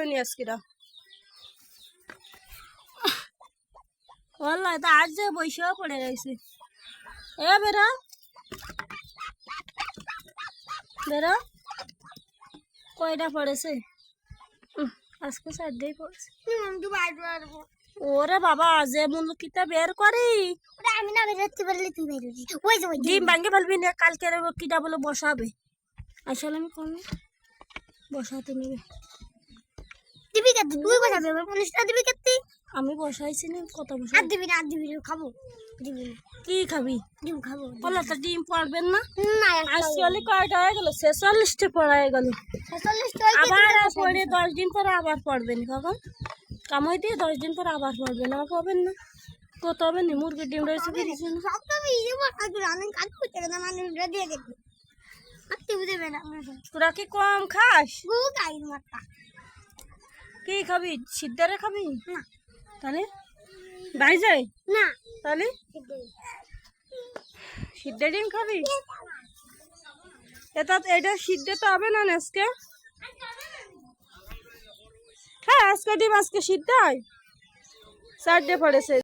হয়নি আজকে ওল্লা তো আজ যে বৈশাও পড়ে গেছে। এ বেরো। বেরো। কয়টা পড়েছে? আজকে চারটেই পড়েছে। ওরে বাবা যে মূল কিতা বের করি। আমি না বেরোতে পারলে তুই বেরোবি। ওই যে ওই যে। ডিম ভাঙ্গে ফেলবি না কালকে কিটা বলে বসাবে। আসলে আমি কোন বসাতে নেবে। কে তুই বসাবি এবার পুলিশটা দিবি কে তুই? আমি বসাইছি না কত আর দিবি না আর দিবি না খাব দিবি না। কি খাবি? ডিম খাব তো ডিম পড়বেন না? না আসলে কয়টা হয়ে গেল? ছেচল্লিশটা পড়া হয়ে গেল আবার পরে দশ দিন পরে আবার পড়বেন কখন? কামাই দিয়ে দশ দিন পরে আবার পড়বেন আর পাবেন না। কত হবে না মুরগির ডিম রয়েছে সব তো বিয়ে বসাবি আমি কাজ করতে না মানুষ দিয়ে না তোরা কি কম খাস? গু গাই মারতা কি খাবি? সিদ্ধারে খাবি? না। তাহলে? বাই যাই না। তাহলে? সিদ্ধা ডিম খাবি? এটা এটা সিদ্ধ তো হবে না আজকে? হ্যাঁ আজকে ডিম আজকে সিদ্ধ হয়। চারটে পড়েছে।